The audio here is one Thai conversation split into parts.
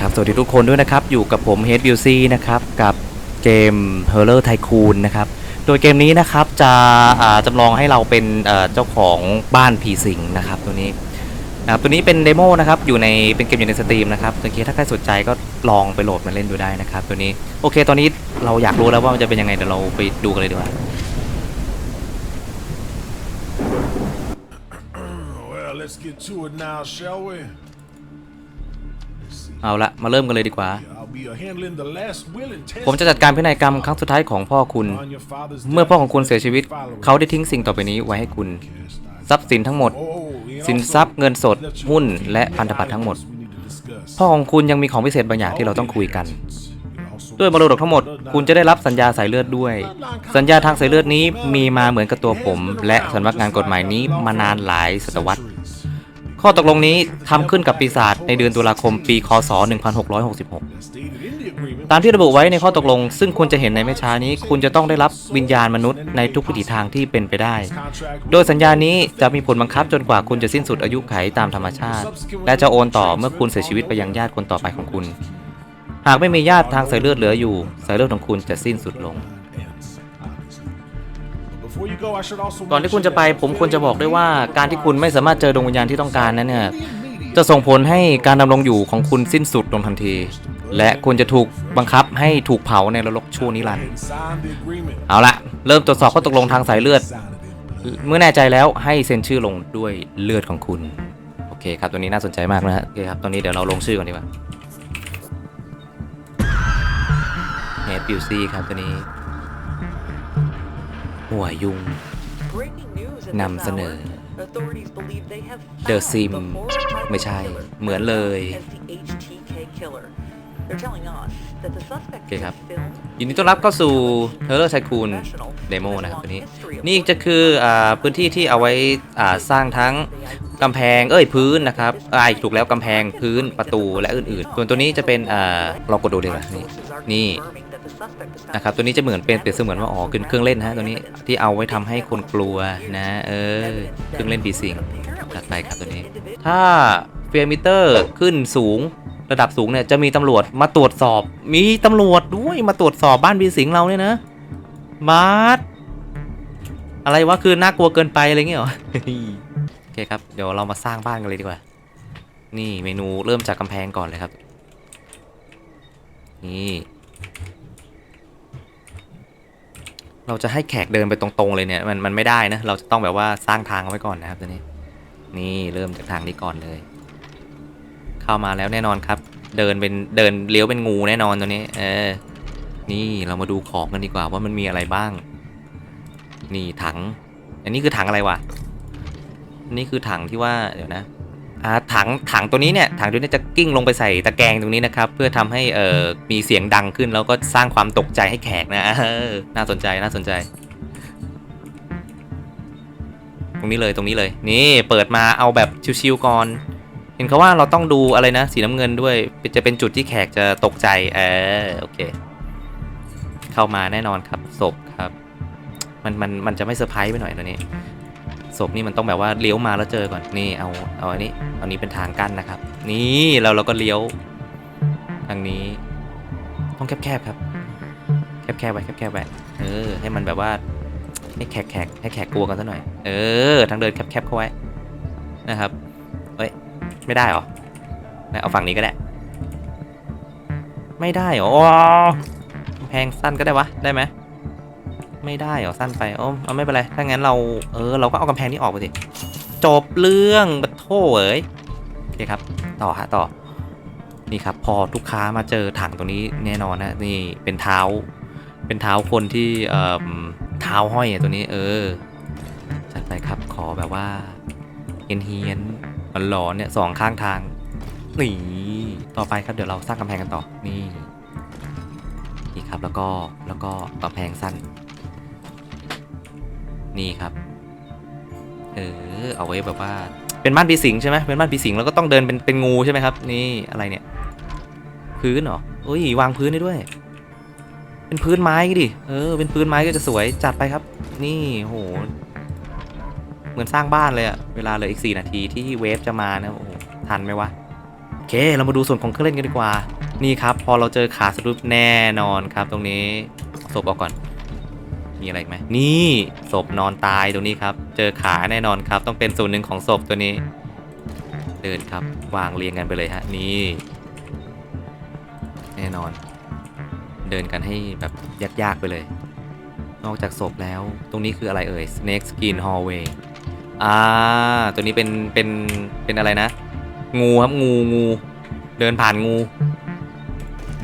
ครับ สวัสดีทุกคนด้วยนะครับ อยู่กับผม HBC นะครับ กับเกม h o r r o r Tycoon นะครับ โดยเกมนี้นะครับจะจำลองให้เราเป็นเจ้าของบ้านผีสิงนะครับตัวนี้ตัวนี้เป็นเดโมนะครับ อยู่ในเป็นเกมอยู่ในสตรีมนะครับโอเคถ้าใครสนใจก็ลองไปโหลดมาเล่นดูได้นะครับ ตัวนี้ โอเค ตอนนี้เราอยากรู้แล้วว่ามันจะเป็นยังไงเดี๋ยวเราไปดูกันเลยดีกว่า let's get to it now, shall we? Let's see. เอาละมาเริ่มกันเลยดีกว่า I'll be uh, handling the last will and test. ผมจะจัดการพินัยกรรมครั้งสุดท้ายของพ่อคุณ On your father's เมื่อ death, พ่อของคุณเสียชีวิต following เขาได้ทิ้งสิ่งต่อไปนี้ไว้ให้คุณ ทรัพย์สินทั้งหมด Oh, and สิน also, ทรัพย์เงินสด let you หุ้น know และ the พันธบัตรทั้งหมด items we need to discuss. พ่อของคุณยังมีของพิเศษบางอย่างที่เราต้องคุยกัน You also ด้วยมรดกทั้งหมด คุณจะได้รับสัญญาสายเลือดด้วย สัญญาทางสายเลือดนี้มีมาเหมือนกับตัวผม และสำนักงานกฎหมายนี้มานานหลายศตวรรษ ข้อตกลงนี้ทำขึ้นกับปีศาจในเดือนตุลาคมปีคศ 1666 ตามที่ระบุไว้ในข้อตกลง ซึ่งคุณจะเห็นในไม่ช้านี้ คุณจะต้องได้รับวิญญาณมนุษย์ในทุกวิถีทางที่เป็นไปได้ โดยสัญญานี้จะมีผลบังคับจนกว่าคุณจะสิ้นสุดอายุไขตามธรรมชาติ และจะโอนต่อเมื่อคุณเสียชีวิตไปยังญาติคนต่อไปของคุณ หากไม่มีญาติทางสายเลือดเหลืออยู่ สายเลือดของคุณจะสิ้นสุดลง ก่อนที่คุณจะไปผมควรจะบอกด้วยว่าการที่คุณไม่สามารถเจอดวงวิญญาณที่ต้องการนั้นเนี่ยจะส่งผลให้การดำรงอยู่ของคุณสิ้นสุดลงทันที และคุณจะถูกบังคับให้ถูกเผาในนรกชั่วนิรันดร์เอาละเริ่มตรวจสอบข้อตกลงทางสายเลือด เมื่อแน่ใจแล้วให้เซ็นชื่อลงด้วยเลือดของคุณ โอเคครับตัวนี้น่าสนใจมากนะฮะโอเคครับตอนนี้เดี๋ยวเราลงชื่อก่อนดีกว่าเฮดบิวซี่ครับตัวนี้ หัวยุง นำเสนอ The The Sim Sim ไม่ไม่ใช่ใช่ เหเหมืมืออนนเลเลยยโอโอเคเคคครัรับบยินดีต้อนรับเข้าสู่ h e r o r Tycoon เดโมนะครับตัวนี้ นี่จะคืออ่าพื้นที่ที่เอาไว้อ่าสร้างทั้งกำแพง เอ้ยพื้นนะครับอ่าถูกแล้วกำแพงพื้นประตูและอื่นๆ ส่วนตัวนี้จะเป็นอ่าเรากดดูดีกว่านี่นี่ นะครับตัวนี้จะเหมือนเป็นเปรียบเสมือนว่าอ๋อเป็นเครื่องเล่นนะฮะตัวนี้ที่เอาไว้ทำให้คนกลัวนะเออเครื่องเล่นปีสิงจัดไปครับตัวนี้ ถ้าเฟียมิเตอร์ขึ้นสูงระดับสูงเนี่ยจะมีตำรวจมาตรวจสอบ มีตำรวจด้วยมาตรวจสอบบ้านปีสิงเราเนี่ยนะมาร์อะไรวะคือน่ากลัวเกินไปอะไรเงี้ยเหรอโอเคครับเดี๋ยวเรามาสร้างบ้านกันเลยดีกว่า นี่เมนูเริ่มจากกำแพงก่อนเลยครับ นี่ เราจะให้แขกเดินไปตรงๆเลยเนี่ยมันมันไม่ได้นะ เราจะต้องแบบว่าสร้างทางเอาไว้ก่อนนะครับตัวนี้ นี่เริ่มจากทางนี้ก่อนเลย เข้ามาแล้วแน่นอนครับ เดินเป็นเดินเลี้ยวเป็นงูแน่นอนตัวนี้ เออ นี่เรามาดูของกันดีกว่าว่ามันมีอะไรบ้าง นี่ถัง อันนี้คือถังอะไรวะนนี้คือถังที่ว่าเดี๋ยวนะ อ่าถังถังตัวนี้เนี่ยถังตัวนี้จะกิ้งลงไปใส่ตะแกรงตรงนี้นะครับเพื่อทำให้เอ่อมีเสียงดังขึ้นแล้วก็สร้างความตกใจให้แขกนะเออน่าสนใจน่าสนใจ ตรงนี้เลยตรงนี้เลย นี่เปิดมาเอาแบบชิวๆก่อน เห็นเขาว่าเราต้องดูอะไรนะ สีน้ำเงินด้วยจะเป็นจุดที่แขกจะตกใจเออโอเค เข้ามาแน่นอนครับศพครับ มันมันมันจะไม่เซอร์ไพรส์ไปหน่อยตัวนี้ ศพนี่มันต้องแบบว่าเลี้ยวมาแล้วเจอก่อนนี่เอาเอาอันนี้เอานี้เป็นทางกั้นนะครับ นี่เราเราก็เลี้ยวทางนี้ ต้องแคบๆครับ แคบๆไว้แคบๆไว้เออ ให้มันแบบว่าให้แขกแขกให้แขกกลัวกันซะหน่อย เออ ทางเดินแคบๆเข้าไว้นะครับเอ้ยไม่ได้เหรอเอาฝั่งนี้ก็ได้ ไม่ได้เหรอแพงสั้นก็ได้วะได้ไหม ไม่ได้เหรอสั้นไปโอ้เอาไม่เป็นไร ถ้างั้นเราเออเราก็เอากำแพงนี้ออกไปสิ จบเรื่องบัดโถ่เอ้ยโอเคครับ ต่อฮะต่อ นี่ครับ พอลูกค้ามาเจอถังตรงนี้แน่นอนนะนี่เป็นเท้า เป็นเท้าคนที่เอ่อเท้าห้อยอตัวนี้ เออ จัดไปครับขอแบบว่าเฮียนเฮียนหลอนเนี่ยสองข้างทางนี่ต่อไปครับเดี๋ยวเราสร้างกำแพงกันต่อนี่นี่ครับแล้วก็แล้วก็กำแพงสั้น นี่ครับ เออ เอาไว้แบบว่า เป็นบ้านปีสิงใช่ไหมเป็นบ้านปีสิงแล้วก็ต้องเดินเป็นเป็นงูใช่ไหมครับ นี่อะไรเนี่ย พื้นเหรออุ้ยวางพื้นได้ด้วย เป็นพื้นไม้ก็ดิ เออ เป็นพื้นไม้ก็จะสวยจัดไปครับ นี่โห เหมือนสร้างบ้านเลยอะเวลาเหลืออีก4นาทีที่เวฟจะมานะโอ้โหทันไหมวะเค เรามาดูส่วนของเครื่องเล่นกันดีกว่า นี่ครับ พอเราเจอขาสะดุดแน่นอนครับ ตรงนี้ศพออกก่อน มีอะไรไหมนี่ศพนอนตายตรงนี้ครับ เจอขาแน่นอนครับ ต้องเป็นส่วนหนึ่งของศพตัวนี้ เดินครับ วางเรียงกันไปเลยฮะ นี่ แน่นอน เดินกันให้แบบยากๆไปเลย นอกจากศพแล้ว ตรงนี้คืออะไรเอ่ย Snake Skin Hallway อ่า ตัวนี้เป็น เป็น เป็นอะไรนะ งูครับ งู งู เดินผ่านงู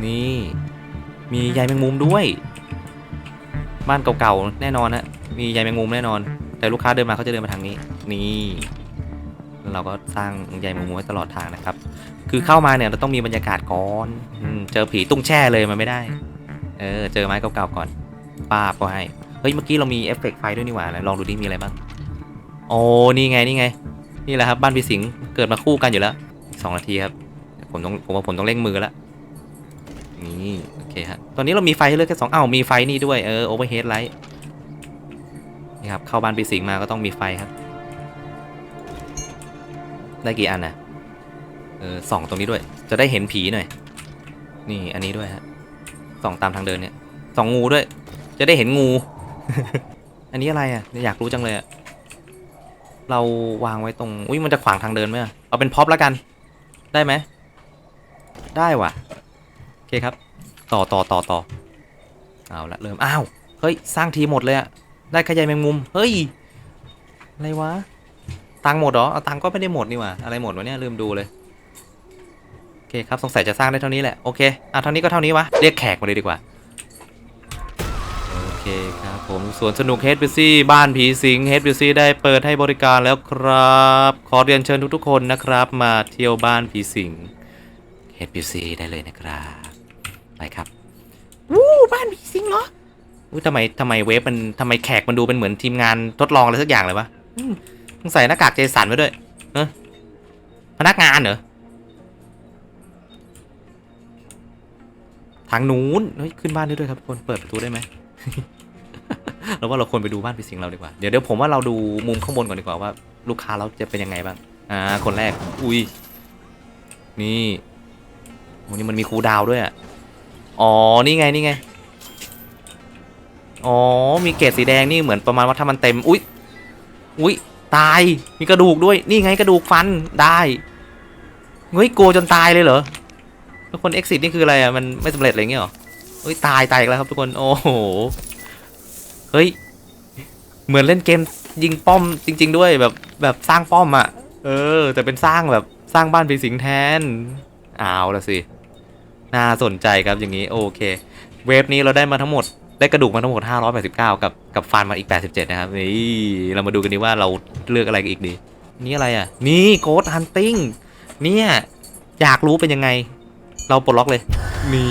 นี่ มีใยแมงมุมด้วย บ้านเก่าๆแน่นอนฮะมีใยแมงมุมแน่นอน แต่ลูกค้าเดินมาเขาจะเดินมาทางนี้ นี่เราก็สร้างใยแมงมุมไว้ตลอดทางนะครับ คือเข้ามาเนี่ยเราต้องมีบรรยากาศก่อนอเจอผีตุ้งแช่เลยมันไม่ได้ เออเจอไม้เก่าๆก่อนป้าบก็ให้เฮ้ยเมื่อกี้เรามีเอฟเฟกต์ไฟด้วยนี่หว่าไหนลองดูดิมีอะไรบ้างโอ้นี่ไงนี่ไง นี่แหละครับบ้านพี่สิงเกิดมาคู่กันอยู่แล้วสองนาทีครับผมต้องผมว่าผมต้องเร่งมือแล้ว นี่โอเคฮะ ตอนนี้เรามีไฟให้เลือกแค่สองเอ้ามีไฟนี่ด้วยเออโอเวอร์เฮดไลท์นี่ครับเข้าบ้านพี่สิงมาก็ต้องมีไฟครับ ได้กี่อันนะเออสองตรงนี้ด้วย จะได้เห็นผีหน่อย นี่อันนี้ด้วยฮะสองตามทางเดินเนี่ยสองงูด้วย จะได้เห็นงู อันนี้อะไรอะอยากรู้จังเลยอะเราวางไว้ตรงอุ้ยมันจะขวางทางเดินไหมเอาเป็นพ็อปแล้วกัน ได้ไหมได้ว่ะ เคครับ ต่อต่อต่อต่อเอาละเริ่ม อ้าว เฮ้ย สร้างทีหมดเลยอะได้ขยายแมงมุม เฮ้ย อะไรวะ ตังหมดเหรอ เอาตังก็ไม่ได้หมดนี่หว่า อะไรหมดวะเนี่ย ลืมดูเลย โอเคครับ สงสัยจะสร้างได้เท่านี้แหละ โอเค อะเท่านี้ก็เท่านี้วะ เรียกแขกมาเลยดีกว่า โอเคครับผมสวนสนุก HBC บ้านผีสิง HBC ได้เปิดให้บริการแล้วครับ ขอเรียนเชิญทุกๆคนนะครับ มาเที่ยวบ้านผีสิง HBC ได้เลยนะครับ ไปครับวู้บ้านผีสิงเหรออุ้ยทำไมทำไมเวฟมันทำไมแขกมันดูเป็นเหมือนทีมงานทดลองอะไรสักอย่างเลยวะอืมต้องใส่หน้ากากเจสันไว้ด้วยเนอะพนักงานเหรอทางนู้นเฮ้ยขึ้นบ้านได้ด้วยครับทุกคนเปิดประตูได้ไหมเราว่าเราควรไปดูบ้านผีสิงเราดีกว่าเดี๋ยวเดี๋ยวผมว่าเราดูมุมข้างบนก่อนดีกว่าว่า ลูกค้าเราจะเป็นยังไงบ้างอ่าคนแรกอุ้ยนี่โอ้นี่มันมีคูลดาวน์ด้วยอะ อ๋อ นี่ไง นี่ไง อ๋อ มีเกรดสีแดงนี่เหมือนประมาณว่าถ้ามันเต็ม อุ้ย อุ้ย ตาย มีกระดูกด้วย นี่ไงกระดูกฟัน ได้ เฮ้ย โกจนตายเลยเหรอแล้วคน exit นี่คืออะไรอะ มันไม่สำเร็จอะไรเงี้ยเหรอเฮ้ย ตาย ตายแล้วครับทุกคน โอ้โห เฮ้ย เหมือนเล่นเกมยิงป้อมจริง ๆ ด้วยแบบแบบสร้างป้อมอะ เออ แต่เป็นสร้างแบบสร้างบ้านผีสิงแทน เอาละสิ น่าสนใจครับอย่างนี้โอเคเวฟนี้เราได้มาทั้งหมดได้กระดูกมาทั้งหมด 589 กับกับฟันมาอีก 87 นะครับนี่เรามาดูกันดีว่าเราเลือกอะไรกันอีกดี นี่อะไรอะ นี่โกดฮันติงเนี่ยอยากรู้เป็นยังไง เราปลดล็อกเลย นี่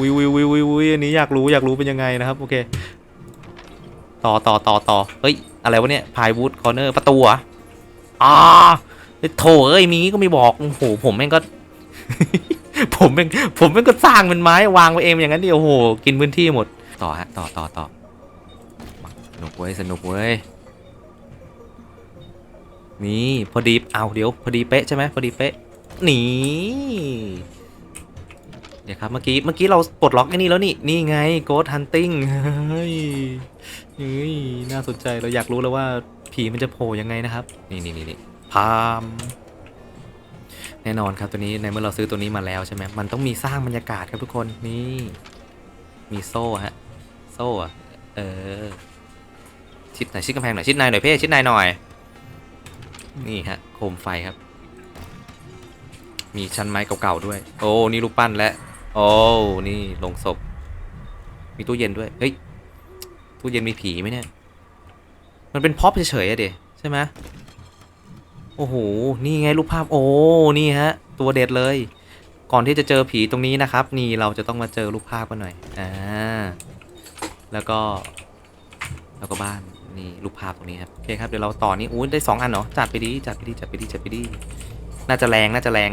วิววิววิววิวอันนี้อยากรู้อยากรู้เป็นยังไงนะครับ โอเค ต่อต่อต่อต่อเฮ้ย อะไรวะเนี่ยพายวูดคอร์เนอร์ประตูอะอ่าโถเอ้ยมีก็ไม่บอกโอ้โหผมแม่งก็ ผมแม่งผมแม่งก็สร้างเป็นไม้วางไว้เองอย่างนั้นดิโอ้โหกินพื้นที่หมด ต่อฮะต่อต่อต่อสนุกเว้ยสนุกเว้ยนี่พอดีเอาเดี๋ยวพอดีเป๊ะใช่ไหมพอดีเป๊ะนี่เดี๋ยวครับเมื่อกี้เมื่อกี้เราปลดล็อกไอ้นี่แล้วนี่นี่ไง Ghost Hunting เฮ้ยเฮ้ยน่าสนใจเราอยากรู้แล้วว่าผีมันจะโผล่ยังไงนะครับ นี่นี่นี่พาม แน่นอนครับตัวนี้ในเมื่อเราซื้อตัวนี้มาแล้วใช่ไหมมันต้องมีสร้างบรรยากาศครับทุกคนนี่มีโซ่ฮะโซ่อะเออชิดหน่อยชิดกำแพงหน่อยชิดนายหน่อยเพ่ชิดนายหน่อย นี่ฮะโคมไฟครับ มีชั้นไม้เก่าๆด้วย โอ้นี่รูปปั้นและโอ้นี่ลงศพ มีตู้เย็นด้วยเฮ้ยตู้เย็นมีผีไหมเนี่ยมันเป็นพ็อปเฉยๆอะเดใช่ไหม โอ้โห นี่ไงรูปภาพ โอ้ นี่ฮะ ตัวเด็ดเลย ก่อนที่จะเจอผีตรงนี้นะครับ นี่เราจะต้องมาเจอรูปภาพกันหน่อย อ่า แล้วก็ แล้วก็บ้าน นี่รูปภาพตรงนี้ครับ โอเคครับ เดี๋ยวเราต่อนี้อู้ได้สองอันเหรอจัดไปดี จัดไปดี จัดไปดี จัดไปดี น่าจะแรง น่าจะแรง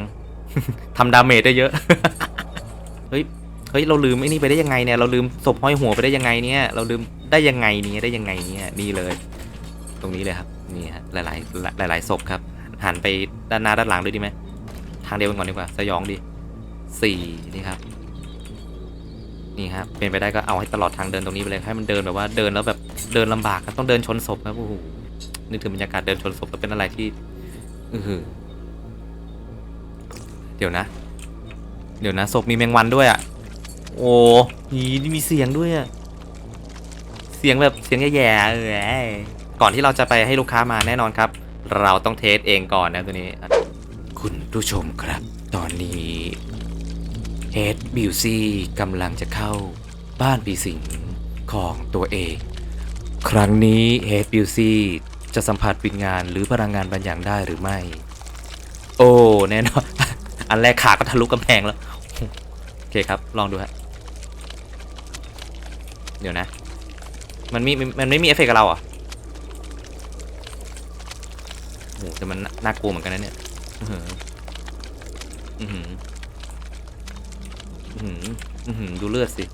ทำดาเมจได้เยอะ เฮ้ย เฮ้ย เราลืมไอ้นี่ไปได้ยังไงเนี่ย เราลืมศพห้อยหัวไปได้ยังไงเนี่ย เราลืมได้ยังไงเนี่ย ได้ยังไงเนี่ย นี่เลย ตรงนี้เลยครับ นี่ฮะ หลายหลายๆหลาย ๆ ศพครับ หันไปด้านหน้าด้านหลังด้วยดีไหมทางเดียวกันก่อนดีกว่าสยองดีสี่นี่ครับ นี่ครับเป็นไปได้ก็เอาให้ตลอดทางเดินตรงนี้ไปเลยให้มันเดินแบบว่าเดินแล้วแบบเดินลำบากครับต้องเดินชนศพครับโอ้โหนึกถึงบรรยากาศเดินชนศพแล้วเป็นอะไรที่อือเดี๋ยวนะ เดี๋ยวนะศพมีแมงวันด้วยอะโอ้ยนี่มีเสียงด้วยอะเสียงแบบเสียงแย่ๆเออก่อนที่เราจะไปให้ลูกค้ามาแน่นอนครับ เราต้องเทสเองก่อนนะตัวนี้ คุณผู้ชมครับ ตอนนี้เฮดบิวซี่กำลังจะเข้าบ้านปีสิงของตัวเอง ครั้งนี้เฮดบิวซี่จะสัมผัสวิญญาณหรือพลังงานบางอย่างได้หรือไม่ โอ้แน่นอนอันแรกขาก็ทะลุกำแพงแล้ว โอเคครับ ลองดูฮะเดี๋ยวนะ มันมีมันไม่มีเอฟเฟกต์กับเราอะโอ้โหแต่มันน่ากลัวเหมือนกันนะเนี่ยอือหืออือหืออือหืออือหือดูเลือดสิ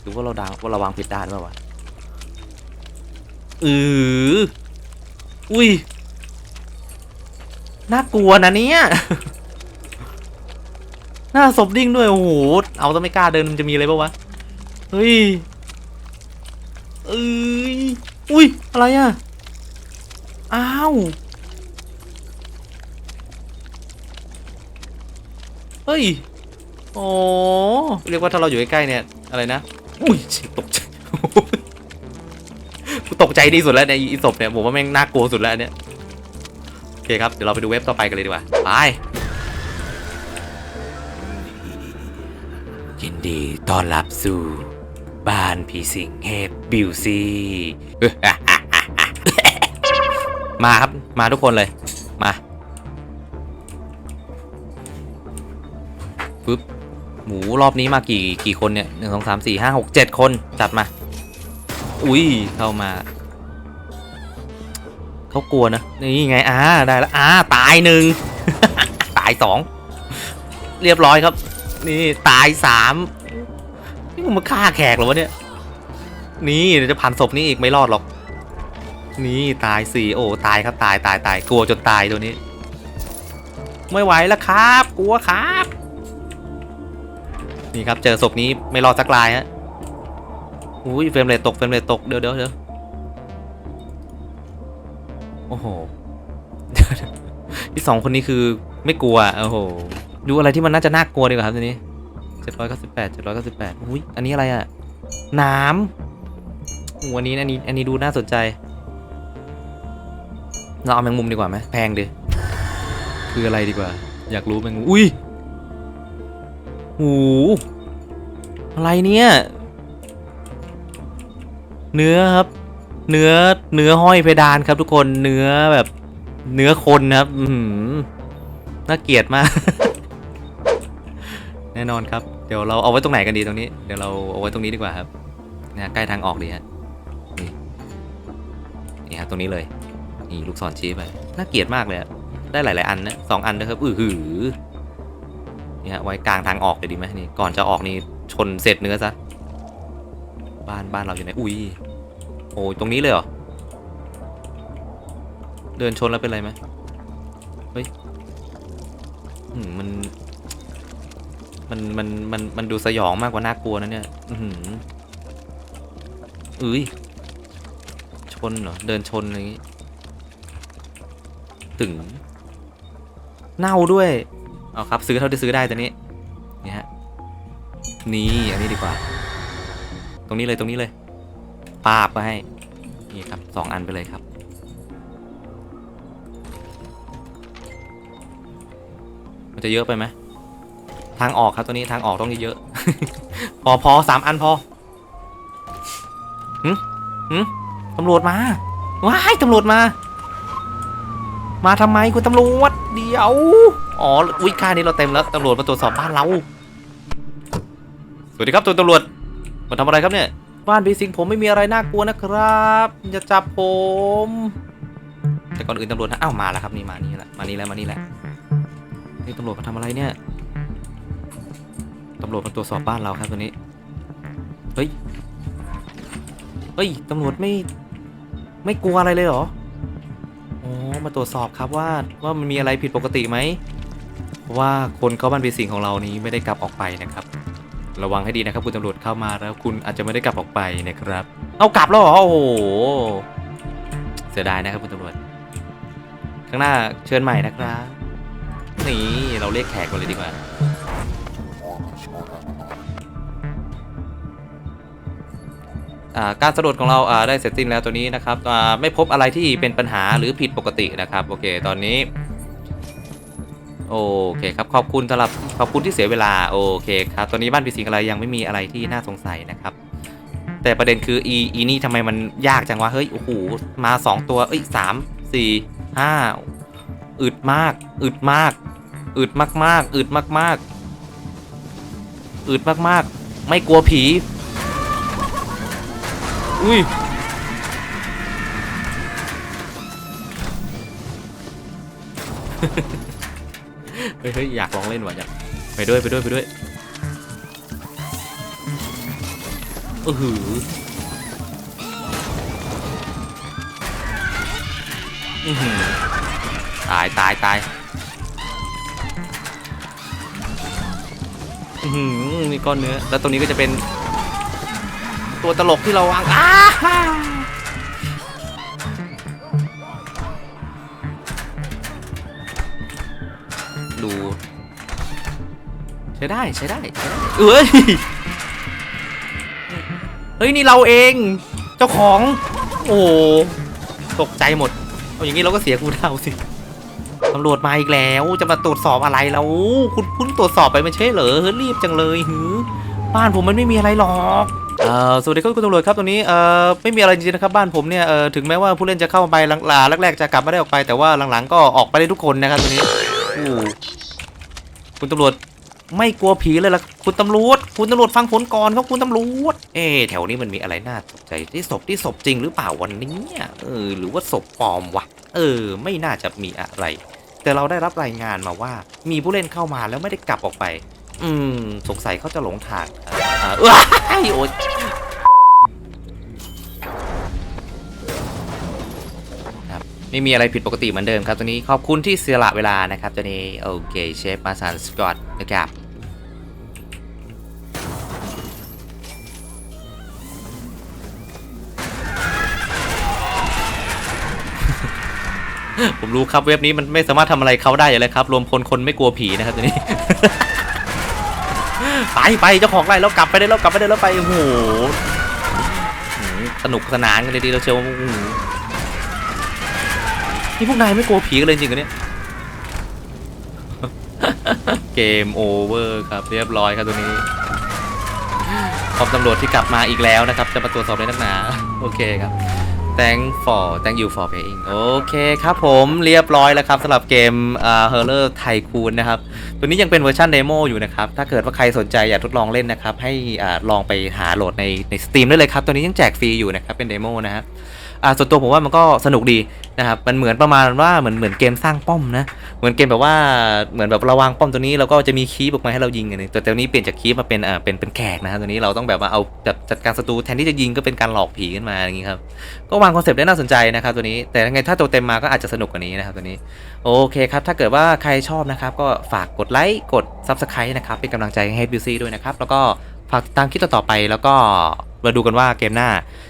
หรือว่าเราดังว่าเราวางผิดด้านหรือเปล่าวะเอออุ้ยน่ากลัวนะเนี่ยหน้าศพดิ้งด้วย โอ้โห เอาจะไม่กล้าเดินมันจะมีอะไรปะวะ เฮ้ยเอ้ย อุ้ย อะไรอะ อ้าว เฮ้ย โอ้เรียกว่าถ้าเราอยู่ใกล้ๆเนี่ย อะไรนะ อุ้ยตกใจกูตกใจดีสุดแล้วในอีศพเนี่ยผมว่าแม่งน่ากลัวสุดแล้วเนี่ยโอเคครับ เดี๋ยวเราไปดูเว็บต่อไปกันเลยดีกว่า ไป ยินดีต้อนรับสู่ บ้านผีสิงเฮดบิวซี่ มาครับ มาทุกคนเลย มาปึ๊บหมูรอบนี้มากี่กี่คนเนี่ยหนึ่งสองสามสี่ห้าหกเจ็ดคนจัดมา อุ้ยเข้ามาเขากลัวนะนี่ไงอ่าได้แล้วอ่าตายหนึ่งตายสองเรียบร้อยครับ นี่ตายสามนี่มึงมาฆ่าแขกหรอวะเนี่ย นี่เดี๋ยวจะผ่านศพนี้อีกไม่รอดหรอก นี่ตายสี่โอ้ตายครับตายตายตายกลัวจนตายตัวนี้ ไม่ไหวแล้วครับ กลัวครับ นี่ครับเจอศพนี้ไม่รอดสักลายฮะอุ้ยเฟรมเรทตกเฟรมเรทตกเดี๋ยวเดี๋ยวเดี๋ยวโอ้โหที่สองคนนี้คือไม่กลัวโอ้โหดูอะไรที่มันน่าจะน่ากลัวดีกว่าครับทีนี้เจ็ดร้อยเก้าสิบแปดเจ็ดร้อยเก้าสิบแปดอุ้ยอันนี้อะไรอะน้ำอู้อันนี้อันนี้อันนี้ดูน่าสนใจ เราเอาแมงมุมดีกว่าไหมแพงดิคืออะไรดีกว่า อยากรู้แมงมุมอุ้ยหูอะไรเนี่ย เนื้อครับ เนื้อเนื้อห้อยเพดานครับทุกคนเนื้อแบบ เนื้อคนนะครับอือหือน่าเกลียดมาก แน่นอนครับ เดี๋ยวเราเอาไว้ตรงไหนกันดีตรงนี้ เดี๋ยวเราเอาไว้ตรงนี้ดีกว่าครับนะใกล้ทางออกดีฮะนี่นี่ครับตรงนี้เลย นี่ลูกศรชี้ไป น่าเกลียดมากเลยอะได้หลาย ๆ อันนะสองอันนะครับ อือหือนี่ฮะไว้กลางทางออกเลยดีไหมนี่ ก่อนจะออกนี่ชนเศษเนื้อซะ บ้านบ้านเราอยู่ไหน อุ้ย โอ้ยตรงนี้เลยเหรอ เดินชนแล้วเป็นไรไหมเฮ้ยมมัน มันมันมันมันดูสยองมากกว่าน่ากลัวนะเนี่ย อือหืออุ้ยชนเหรอ เดินชนอะไรอย่างงี้ ถึงเน่าด้วยเอาครับซื้อเท่าที่ซื้อได้ตัวนี้นี่ฮะนี่อันนี้ดีกว่า ตรงนี้เลยตรงนี้เลยปาบก็ให้นี่ครับสองอันไปเลยครับมันจะเยอะไปไหมทางออกครับตัวนี้ทางออกต้องเยอะๆพอพอสามอันพอหืมหืมตำรวจมาว้ายตำรวจมา มาทำไมคุณตำรวจเดี๋ยว อ๋อวิค่านี้เราเต็มแล้วตำรวจมาตรวจสอบบ้านเรา สวัสดีครับตัวตำรวจ มาทำอะไรครับเนี่ย บ้านพีสิงผมไม่มีอะไรน่ากลัวนะครับอย่าจับผม แต่ก่อนอื่นตำรวจนะอ้าวมาแล้วครับนี่มานี่แหละมานี่แล้วมานี่แหละนี่ตำรวจมาทำอะไรเนี่ยตำรวจมาตรวจสอบบ้านเราครับตัวนี้ เฮ้ย เฮ้ยตำรวจไม่ ไม่กลัวอะไรเลยเหรอ อ๋อมาตรวจสอบครับว่าว่ามันมีอะไรผิดปกติไหมเพราะว่าคนเข้าบ้านผีสิงของเรานี้ไม่ได้กลับออกไปนะครับ ระวังให้ดีนะครับคุณตำรวจเข้ามาแล้วคุณอาจจะไม่ได้กลับออกไปนะครับ เอากลับแล้วเหรอโอ้โหเสียดายนะครับคุณตำรวจ ข้างหน้าเชิญใหม่นะครับนี่เราเรียกแขกกันเลยดีกว่า การสำรวจของเราได้เสร็จสิ้นแล้วตัวนี้นะครับไม่พบอะไรที่เป็นปัญหาหรือผิดปกตินะครับโอเคตอนนี้โอเคครับขอบคุณสำหรับขอบคุณที่เสียเวลาโอเคครับตอนนี้บ้านผีสิงอะไรยังไม่มีอะไรที่น่าสงสัยนะครับ แต่ประเด็นคืออีอีนี่ทำไมมันยากจังวะเฮ้ยโอ้โหมาสองตัวเอ้ยสามสี่ห้าอึดมากอึดมากอึดมากๆอึดมากๆอึดมากๆ ไม่กลัวผี อุ้ยเฮ้ยอยากลองเล่นว่ะอยากไปด้วยไปด้วยไปด้วยเออหืออื้อหือตายตายตายอือหือนี่ก้อนเนื้อ แล้วตรงนี้ก็จะเป็น ตัวตลกที่เราวางอ้าฮ่าดูใช้ได้ใช้ได้ใช้ได้เอ้ยเฮ้ยนี่เราเองเจ้าของ โอ้โหตกใจหมดเอาอย่างนี้เราก็เสียคูดาวสิตำรวจมาอีกแล้วจะมาตรวจสอบอะไรแล้วคุณเพิ่งตรวจสอบไปไม่ใช่เหรอเฮ้ยรีบจังเลยหือ บ้านผมมันไม่มีอะไรหรอกเอ่อสวัสดีครับคุณตำรวจครับตรงนี้เอ่อไม่มีอะไรจริงๆนะครับบ้านผมเนี่ยเอ่อถึงแม้ว่าผู้เล่นจะเข้าไปหลังๆแรกๆจะกลับไม่ได้ออกไปแต่ว่าหลังๆก็ออกไปได้ทุกคนนะครับตรงนี้อู้คุณตำรวจไม่กลัวผีเลยล่ะคุณตำรวจ คุณตำรวจฟังผลก่อนครับคุณตำรวจ เอ๊แถวนี้มันมีอะไรน่าตกใจที่ศพที่ศพจริงหรือเปล่าวันนี้เออหรือว่าศพปลอมวะเออ ไม่น่าจะมีอะไร แต่เราได้รับรายงานมาว่า มีผู้เล่นเข้ามาแล้วไม่ได้กลับออกไป อืม สงสัยเขาจะหลงทางอ่าเอ้ยโอ๊ยครับไม่มีอะไรผิดปกติเหมือนเดิมครับ ตัวนี้ขอบคุณที่เสียละเวลานะครับ ตัวนี้ โอเค เชฟมาสันสกอตนะครับผมรู้ครับเว็บนี้มันไม่สามารถทำอะไรเขาได้อยู่เลยครับ รวมพลคนไม่กลัวผีนะครับตัวนี้ ไปไปเจ้าของไร่แล้วกลับไปได้แล้วกลับไปได้แล้วไปโอ้โหสนุกสนานกันเลยดีเราเชียวนี่พวกนายไม่กลัวผีกันเลยจริงเหรอเนี่ยเกมโอเวอร์ครับเรียบร้อยครับตัวนี้ขอบตำรวจที่กลับมาอีกแล้วนะครับ จะมาตรวจสอบในนักหนา โอเคครับ thank for thank you for playing โอเคครับผมเรียบร้อยแล้วครับสำหรับเกมเฮอร์เรอร์ไทคูนนะครับ ตัวนี้ยังเป็นเวอร์ชันเดโมอยู่นะครับ ถ้าเกิดว่าใครสนใจอยากทดลองเล่นนะครับ ให้อลองไปหาโหลดในในสตรีมได้เลยครับ ตัวนี้ยังแจกฟรีอยู่นะครับ เป็นเดโมนะครับ อ่าส่วนตัวผมว่ามันก็สนุกดีนะครับมันเหมือนประมาณว่าเหมือนเหมือนเกมสร้างป้อมนะเหมือนเกมแบบว่าเหมือนแบบราวางป้อมตัวนี้แล้วก็จะมีคีย์ออกมาให้เรายิงกันแต่ตัวนี้เปลี่ยนจากคีย์มาเป็นอ่าเป็นเป็นแขกนะครับตัวนี้เราต้องแบบว่าเอาจัดจัดการศัตรูแทนที่จะยิงก็เป็นการหลอกผีขึ้นมาอย่างนี้ครับก็วางคอนเซปต์ได้น่าสนใจนะครับตัวนี้แต่ยังไงถ้าตัวเต็มมาก็อาจจะสนุกกว่านี้นะครับตัวนี้โอเคครับถ้าเกิดว่าใครชอบนะครับก็ฝากกดไลค์กด Subscribe นะครับเป็นกำลังใจให้ HBC ด้วยนะครับแล้วก็ฝากติดตามคลิปต่อๆไปแล้วก็ มาดูกันว่าเกมหน้า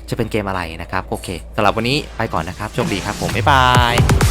จะเป็นเกมอะไรนะครับ โอเคสำหรับวันนี้ไปก่อนนะครับโชคดีครับผมบ๊ายบาย